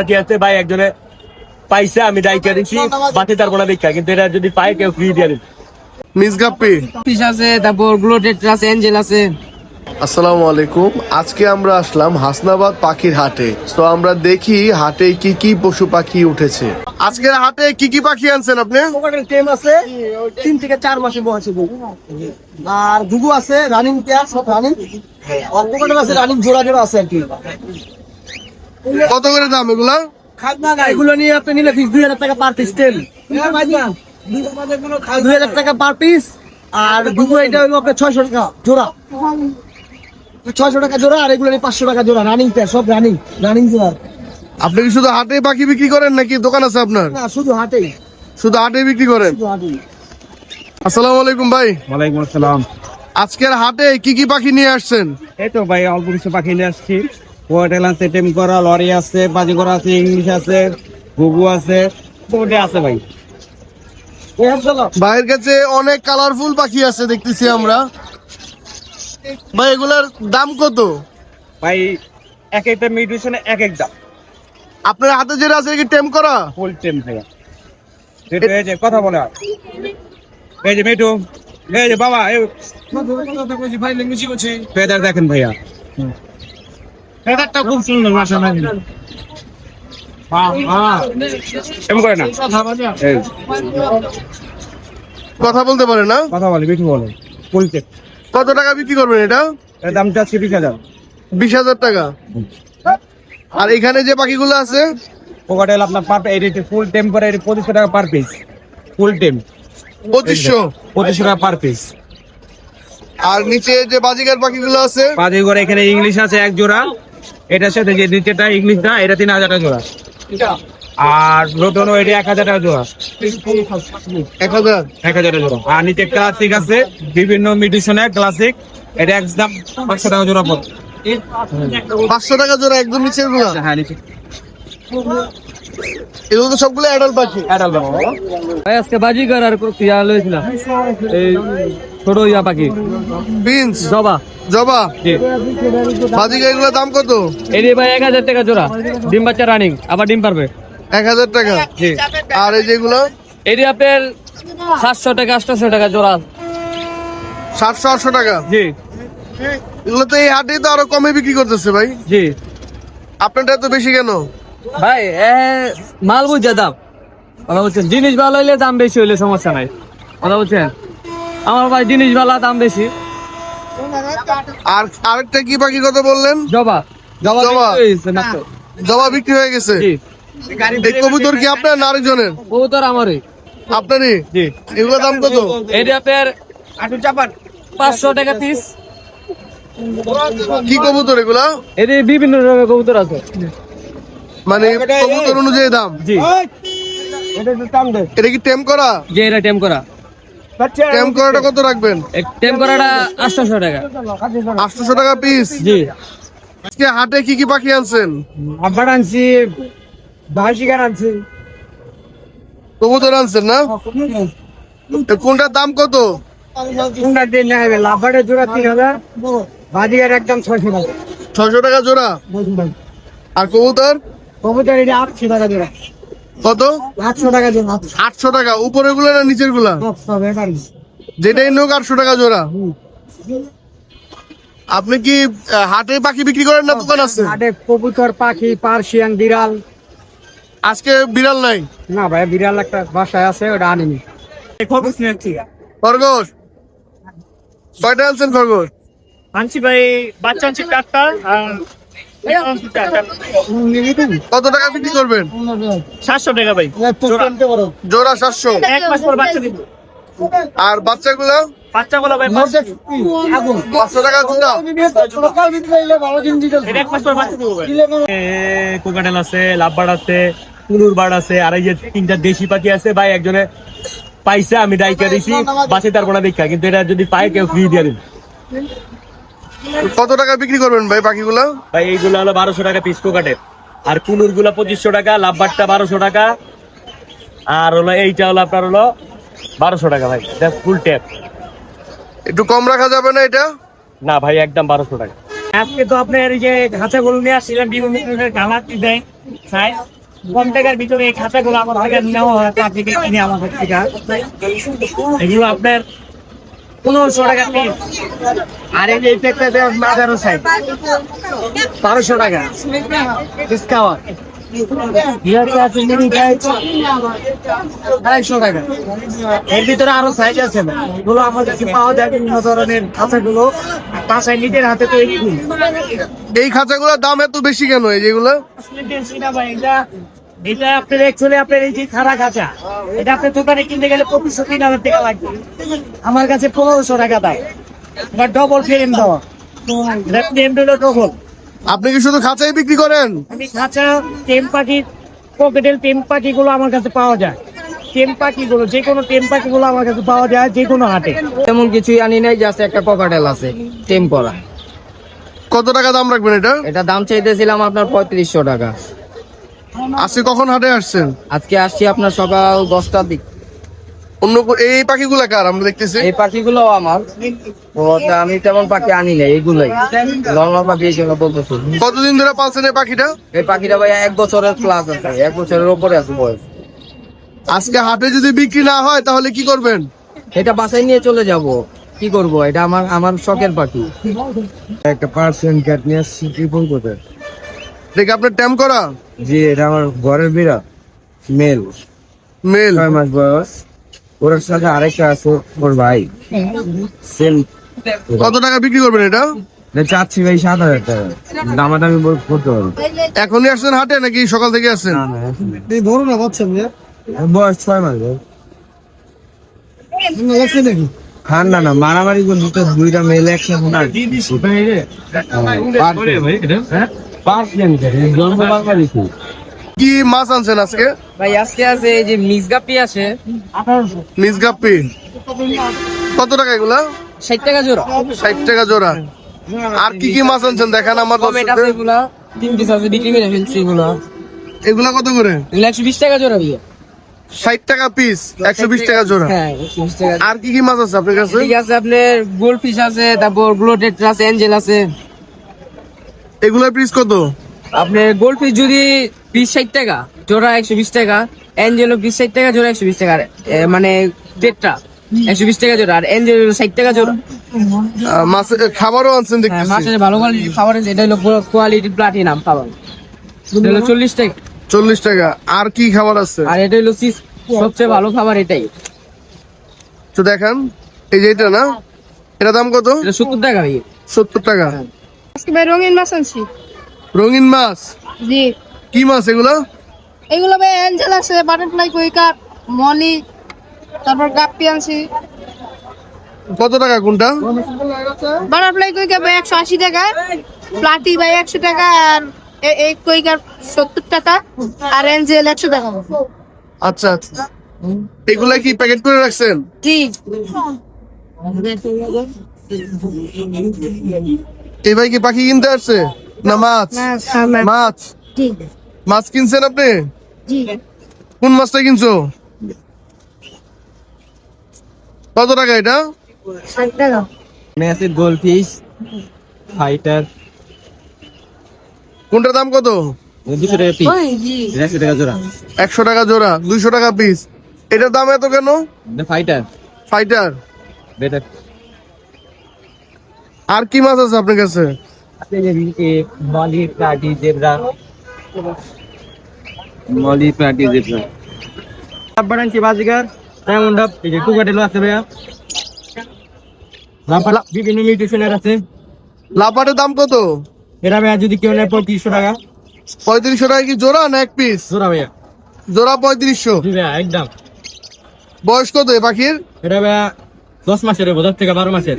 আছে ভাই একজনে পাইছে আমি দায়িত্ব দিচ্ছি বাতি তার কোনো দীক্ষা কিন্তু এটা যদি পায় কেউ ফ্রি দিয়ে দিন মিসগাপ্পি পিস আছে তারপর গ্লোটেড আছে এঞ্জেল আছে। আসসালামু আলাইকুম। আজকে আমরা আসলাম হাসনাবাদ পাখির হাটে। তো আমরা দেখি হাটে কি কি পশু পাখি উঠেছে। আজকের হাটে কি কি পাখি আনছেন আপনি? টেম আছে তিন থেকে চার মাসে বয়সে আর ঘুঘু আছে রানিং পেয়ার সব রানিং আছে রানিং জোড়া জোড়া আছে আর কি। কত করে দাম এগুলা? এগুলো নিয়ে আপনি নিলে দুই হাজার টাকা পার পিস তেল দুই হাজার টাকা পার পিস আর এটা হলো আপনার ছয়শো টাকা জোড়া। ছয়শো টাকা জোড়া আর এগুলো নিয়ে পাঁচশো টাকা জোড়া রানিং পেয়ার সব রানিং রানিং জোড়া। আপনি কি শুধু হাটে পাখি বিক্রি করেন নাকি দোকান আছে আপনার? না শুধু হাটে। শুধু হাটে বিক্রি করেন? শুধু আসসালামু আলাইকুম ভাই। ওয়ালাইকুম আসসালাম। আজকের হাটে কি কি পাখি নিয়ে আসছেন? এই তো ভাই অল্প কিছু পাখি নিয়ে আসছি। হোটেল আছে টেম করা লরি আছে বাজি করা আছে ইংলিশ আছে ঘুঘু আছে ওটা আছে ভাই। ভাইয়ের কাছে অনেক কালারফুল পাখি আছে দেখতেছি আমরা। ভাই এগুলার দাম কত? ভাই এক একটা মিউটেশনে এক এক দাম। আপনার হাতে যেটা আছে কি টেম করা? ফুল টেম ভাইয়া। যেটা এই যে কথা বলে। এই যে মেটু এই যে বাবা এই ফেদার দেখেন ভাইয়া। ফেদারটা খুব সুন্দর মাশাআল্লাহ। এমন করে না। কথা বলতে পারে না? কথা বলে বেশি বলে। ফুল টেম কত টাকা বিক্রি করবেন এটা? এর দাম চাচ্ছি বিশ হাজার। বিশ হাজার টাকা। আর এখানে যে পাখিগুলো আছে? কোকাটেল আপনার পার এটি ফুল টেম করে পঁচিশশো টাকা পার পিস ফুল টেম পঁচিশশো? পঁচিশশো টাকা পার পিস আর নিচে যে বাজিকার পাখিগুলো আছে? করে এখানে ইংলিশ আছে এক জোড়া। এটার সাথে যে নিচেটা ইংলিশটা এটা তিন হাজার টাকা জোড়া। আর রোটনও এটা এক হাজার টাকা জোড়া। এক হাজার? এক হাজার টাকা জোড়া। আর নিচে ক্লাসিক আছে বিভিন্ন মিডিশনের ক্লাসিক এটা একদম পাঁচশো টাকা জোড়া পড়ে পাঁচশো টাকা জোড়া একদমগুলো? হ্যাঁ নিচে। এগুলো তো সবগুলো অ্যাডাল্ট পাখি। অ্যাডাল্ট ভাই আজকে বাজিগার আর ইয়া লইছিলাম। এই ছোট ইয়া পাখি। বিনস। জবা। জবা? জি। বাজিকার এগুলোর দাম কত? এটি ভাই এক হাজার টাকা জোড়া। ডিম বাচ্চা রানিং আবার ডিম পারবে। এক হাজার টাকা? জি। আর এই যেগুলো? এটি আপনার সাতশো টাকা আটশো টাকা জোড়া। সাতশো আটশো টাকা? জি। এগুলো তো এই হাটে তো আরও কমে বিক্রি করতেছে ভাই। জি। আপনারটা তো বেশি কেন? ভাই এ মাল বুঝছে দাম। কথা বলছেন জিনিস ভালো হইলে দাম বেশি হইলে সমস্যা নাই। কথা বলছেন? আমার ভাই জিনিস ভালো দাম বেশি। আর আরেকটা কি পাখি কথা বললেন? জবা। জবা জবা। বিক্রি জবা বিক্রি হয়ে গেছে। এই কবুতর কি আপনার না আরেকজনের? কবুতর আমারই। আপনারই? জি। এগুলো দাম কত? এটি আপনার পাঁচশো টাকা পিস কি কবুতর এগুলা? এটি বিভিন্ন রকমের কবুতর আছে। মানে কবুতর অনুযায়ী দাম? জি। এটা কি টেম করা? যে এটা টেম করা। টেম করাটা কত রাখবেন? টেম করাটা আটশোশো টাকা। আটশোশো টাকা পিস জি। আজকে হাটে কি কি পাখি আনছেন? আব্বার আনছি বাসিকার আনছি। কবুতর আনছেন না? তো কোনটার দাম কত? কোনটা দিয়ে না হবে? লাভবারের জোড়া তিন হাজার বাজিকার একদম ছয়শো টাকা। ছয়শো টাকা জোড়া? আর কবুতর? কবুতর এটা আটশো টাকা জোড়া। কত? আটশো টাকা জোড়া। আটশো টাকা। উপরেরগুলো না নিচেরগুলা যেটাই নোক আটশো টাকা জোড়া। আপনি কি হাটে পাখি বিক্রি করেন না দোকান আছে? হাটে কবুতর পাখি পার্সিয়ান বিড়াল। আজকে বিড়াল নাই? না ভাই বিড়াল একটা বাসায় আছে ওটা আনিনি। খরগোশ? কয়টা আনছেন খরগোশ? আনছি ভাই বাচ্চা আনছি চারটা আর কত টাকা বিক্রি করবেন? সাতশো টাকা ভাই। জোড়া সাতশো। এক মাস পর বাচ্চা দিব। আর বাচ্চাগুলো? বাচ্চা গুলো ভাই পাঁচশো টাকা জোড়া। এক মাস পর বাচ্চা দিব কোকাটেল আছে লাভবার্ড আছে কুনুর বার্ড আছে আর এই যে তিনটা দেশি পাখি আছে ভাই একজনে পাইছে আমি দায়িত্ব দিচ্ছি বাসে তার কোনো দীক্ষা কিন্তু এটা যদি পাই কেউ ফ্রি দিয়ে দিন কত টাকা বিক্রি করবেন ভাই পাখিগুলো? ভাই এইগুলো হলো বারোশো টাকা পিস কোকাটের। আর কুনুরগুলা পঁচিশশো টাকা লাভবারটা বারোশো টাকা। আর হলো এইটা হলো আপনার হলো বারোশো টাকা ভাই ফুল ট্যাপ একটু কম রাখা যাবে না এটা? না ভাই একদম বারোশো টাকা। আজকে তো আপনার এই যে খাঁচা গরু নিয়ে আসছিলাম বিভিন্ন ধরনের কালার দেয় সাইজ কম টাকার ভিতরে এই খাতাগুলো আমার থেকে নেওয়া হয় তার থেকে কিনে আমাদের থেকে এগুলো আপনার পনেরোশো টাকা পিস আর এই একটা আঠারো সাইজ বারোশো টাকা। ডিসকাউন্ট আড়াইশো টাকা। এর ভিতরে আরও সাইজ আছে না এগুলো আমার কাছে পাওয়া যায় বিভিন্ন ধরনের খাঁচাগুলো। বাসায় নিজের হাতে তৈরি। এই খাঁচাগুলোর দাম এত বেশি কেন এই যেগুলো? এটা এটা আপনার অ্যাকচুয়ালি আপনার এই যে খারা খাঁচা এটা আপনার দোকানে কিনতে গেলে পঁচিশশো তিন হাজার টাকা লাগবে। আমার কাছে পনেরোশো টাকা দেয়। এবার ডবল ফ্রেম দেওয়া। ফ্রেম হলো ডবল আপনি কি শুধু খাঁচাই বিক্রি করেন? আমি খাঁচা টেম পাখি পকেটেল টেম পাখিগুলো আমার কাছে পাওয়া যায়। টেম পাখিগুলো যে কোনো টেম পাখিগুলো আমার কাছে পাওয়া যায় যে কোনো হাটে। তেমন কিছুই আনি নাই জাস্ট একটা ককাটেল আছে টেম করা। কত টাকা দাম রাখবেন এটা? এটা দাম চাইতেছিলাম আপনার পঁয়ত্রিশশো টাকা। আজকে কখন হাটে আসছেন? আজকে আসছি আপনার সকাল দশটার দিক। অন্য এই পাখিগুলা কার? আমরা দেখতেছি। এই পাখিগুলো আমার। ও, তা আমি তেমন পাখি আনি নাই এইগুলাই নর্মাল পাখি এই জন্য বলতেছি। কতদিন ধরে পালছেন এই পাখিটা? এই পাখিটা ভাই এক বছরের প্লাস আছে এক বছরের উপরে আছে বয়স। আজকে হাটে যদি বিক্রি না হয় তাহলে কি করবেন? এটা বাসায় নিয়ে চলে যাব। কি করব? এটা আমার আমার শখের পাখি। একটা পার্সেন্ট ক্যাট নিয়ে আসছি ট্রিপল কোটে দেখে আপনার ট্যাম করা? জি এটা আমার ঘরের বিড়া মেল মেল ছয় মাস বয়স ওর সাথে আরেকটা আছে ওর ভাই সেম কত টাকা বিক্রি করবেন এটা চাচ্ছি ভাই সাত হাজার টাকা দামাদামি বল- করতে পারব এখনই আসছেন হাটে নাকি সকাল থেকে আসছেন না, না, বাচ্চা বয়স ছয় মাস ভাই। লাগছে নাকি ঠান্ডা না মারামারি করছি তো দুইটা মেল একসাথে জন্ম বাংলাদেশি। কি মাছ আনছেন আজকে? ভাই আজকে আছে এই যে মিসগাপি আছে। মিসগাপ্পি। কত টাকা এগুলা? ষাট টাকা জোড়া। ষাট টাকা জোড়া। আর কি কি মাছ আনছেন? দেখান আমার আছে এগুলা তিন পিস আছে বিক্রি করে ফেলছি এগুলা। এগুলা কত করে? এগুলো একশো বিশ টাকা জোড়া ষাট টাকা পিস একশো বিশ টাকা জোড়া। হ্যাঁ একশো বিশ টাকা আর কি কি মাছ আছে আপনার কাছে? ঠিক আছে আপনার গোল্ড ফিশ আছে তারপর গ্লোটেড আছে এঞ্জেল আছে। এগুলোর পিস কত? আপনার গোল্ড ফিশ যদি পিস ষাট টাকা জোড়া একশো বিশ টাকা এঞ্জেল পিস ষাট টাকা জোড়া একশো বিশ টাকা আর, এ, মানে দেড়টা একশো বিশ টাকা জোড়া আর ষাট টাকা জোড়া। আহ, খাবারও আনছেন হ্যাঁ দেখতেছি মাছের ভালো কোয়ালিটির খাবার আছে এটা হলো কোয়ালিটি প্লাটিনাম খাবার। এটা হলো চল্লিশ টাকা। চল্লিশ টাকা। আর কি খাবার আছে? আর এটা হলো সিস সবচেয়ে ভালো খাবার এটাই। তো দেখান এই যে এটা না এটা দাম কত? এটা সত্তর টাকা ভাই। সত্তর টাকা। আজকে ভাই রঙিন মাছ আনছি। রঙিন মাছ? জি। কি মাছ এগুলো? এগুলো ভাই অ্যাঞ্জেল আছে বাটারফ্লাই কুইকার মলি তারপর গাপ্পি আনছি। কত টাকা কোনটা? বাটারফ্লাই কুইকার ভাই একশো আশি টাকা প্লাটি ভাই একশো টাকা আর এই কুইকার সত্তর টাকা আর অ্যাঞ্জেল একশো টাকা। আচ্ছা আচ্ছা। এগুলা কি প্যাকেট করে রাখছেন? জি। এই ভাই কি পাখি কিনতে আসছে? না মাছ? মাছ? মাছ কিনছেন আপনি? কোন মাছটা কিনছো? কত টাকা এটা? ষাট টাকা। আছে গোল্ড ফিশ ফাইটার। কোনটার দাম কত? দুশো টাকা পিস একশো টাকা জোড়া। একশো টাকা জোড়া দুইশো টাকা পিস এটার দাম এত কেন? ফাইটার। ফাইটার? বেটার আর কি মাছ আছে আপনার কাছে? Molly platy zebra. Molly platy zebra. Lovebird আনছি বাজিকার ডায়মন্ড ডাব এই যে কুকাটেলো আছে ভাইয়া। লাভবার বিভিন্ন মিউটেশনের আছে। লাপাটের দাম কত? এটা ভাইয়া যদি কেউ নেয় পঁয়ত্রিশশো টাকা। পঁয়ত্রিশশো টাকা কি জোড়া না এক পিস জোড়া ভাইয়া। জোড়া পঁয়ত্রিশশো। ভাইয়া একদম। বয়স কত এ পাখির? এটা ভাইয়া দশ মাসের দশ থেকে বারো মাসের।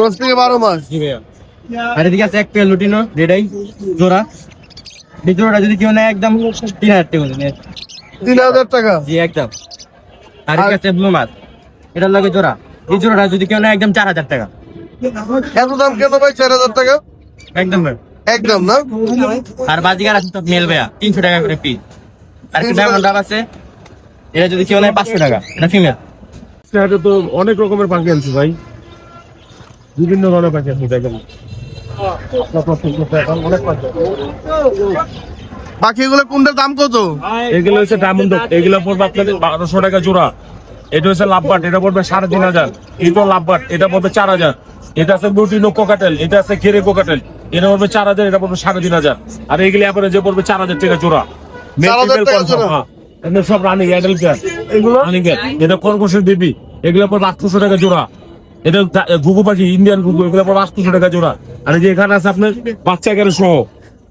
দশ থেকে বারো মাস? জি ভাইয়া। আর এদিকে আছে এক পেয়ার লুটিনো রেডাই জোড়া। এই জোড়াটা যদি কেউ নেয় একদম তিন হাজার টাকা। তিন হাজার টাকা? জি একদম। আর এদিকে আছে ব্লু মাছ এটার লাগে জোড়া। এই জোড়াটা যদি কেউ নেয় একদম চার হাজার টাকা। এত দাম কেন ভাই চার হাজার টাকা? একদম ভাই। একদম না? আর বাজিকার আছে তো মেল ভাইয়া তিনশো টাকা করে পিস আর একটা ডায়মন্ড ডাব আছে এটা যদি কেউ নেয় পাঁচশো টাকা এটা ফিমেল হাটে তো অনেক রকমের পাখি আনছি ভাই। বিভিন্ন ধরনের পাখি আছে দেখেন। পাখিগুলো কোনটার দাম কত? এগুলো হচ্ছে ডায়মন্ড এগুলো পড়বে আপনাদের বারোশো টাকা জোড়া। এটা হচ্ছে লাভবাট এটা পড়বে সাড়ে তিন হাজার। এটা লাভবাট এটা পড়বে চার হাজার। এটা আছে লুটিনো কোকাটেল এটা আছে ঘেরে কোকাটেল। এটা পড়বে চার হাজার এটা পড়বে সাড়ে তিন হাজার। আর এগুলি যে পড়বে চার হাজার টাকা জোড়া। 4,000 টাকা জোড়া? হ্যাঁ। সব রানিং অ্যাডাল কেয়ার এগুলো? এটা কর্কশের বেবি এগুলো পড়বে আটশোশো টাকা জোড়া। এটা ঘুঘু পাখি ইন্ডিয়ান ঘুঘু এগুলো পড়বে আটশোশো টাকা জোড়া। আর যে এখানে আছে আপনার বাচ্চা এগারো সহ।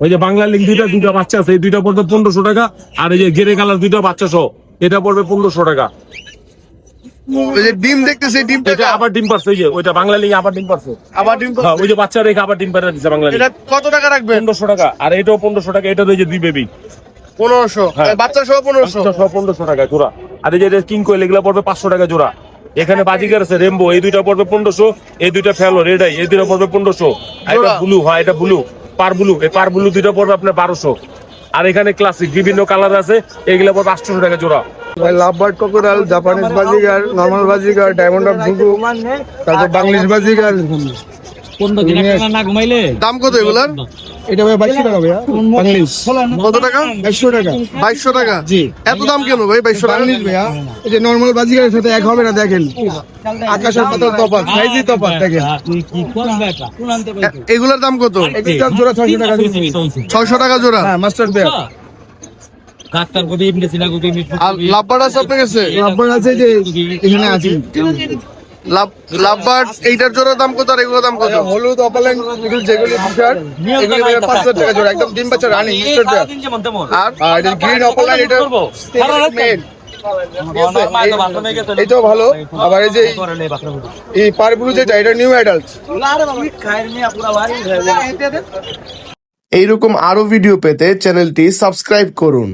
ওই যে বাংলা লিঙ্ক দুইটা দুইটা বাচ্চা আছে এই দুইটা পড়বে পনেরোশো টাকা আর এই যে গেরে কালার দুইটা বাচ্চা সহ এটা পড়বে পনেরোশো টাকা। ওই যে ডিম দেখতেছি ডিমটা এটা আবার ডিম পারছে যে ওইটা বাংলা লিঙ্ক আবার ডিম পারছে। আবার ডিম হ্যাঁ, ওই যে বাচ্চা রেখে আবার ডিম পারে দিচ্ছে বাংলা কত টাকা রাখবেন পনেরোশো টাকা আর এটাও পনেরোশো টাকা এটা ওই যে দুই বেবি পনেরোশো। হ্যাঁ। বাচ্চা সহ পনেরোশো। সব পনেরোশো টাকা জোড়া। আর এই যে কিং কোয়েল এগুলো পড়বে পাঁচশো টাকা জোড়া। এখানে বাজিকার আছে রেমবো এই দুইটা পড়বে পনেরোশো এই দুইটা ফেলো রেড এই দুইটা পড়বে পনেরোশো। এটা ব্লু হয় এটা ব্লু পার ব্লু এই পার ব্লু দুইটা পড়বে আপনার বারোশো। আর এখানে ক্লাসিক বিভিন্ন কালার আছে এগুলো পড়বে আটশো টাকা জোড়া। লাভবার্ড কোকোরাল জাপানিজ বাজিগার নর্মাল বাজিগার ডায়মন্ড অফ তারপর বাংলিশ দাম কত এগুলার? এটা ভাই বাইশশো টাকা ভাইয়া। বাংলিশ কত টাকা? বাইশশো টাকা। বাইশশো টাকা? জি। এত দাম কেন ভাই? বাইশশো টাকা ভাইয়া এই যে নর্মাল বাজিগারের সাথে এক হবে না দেখেন। আকাশের পাতার তফাৎ সাইজই তফাৎ দেখেন। এগুলার দাম কত? এটা জোড়া ছয়শো টাকা ছয়শো টাকা জোড়া? হ্যাঁ মাস্টার আর লাভবার্ড আছে আপনার কাছে? আপনার আছে যে এখানে আছে। লাভ লাভবার্ড এইটার জোড়ার দাম কত আর এগুলোর দাম কত হলুদ অপালেন এগুলো যেগুলি ফিচার এগুলি ভাইয়া পাঁচশো টাকা জোড়া একদম ডিম বাচ্চা রানিং আর আর এটা গ্রিন অপালাইন এটা মেল এটাও ভালো আবার এই যে এই পারগুলো যেটা এটা নিউ অ্যাডাল্ট এইরকম আরও ভিডিও পেতে চ্যানেলটি সাবস্ক্রাইব করুন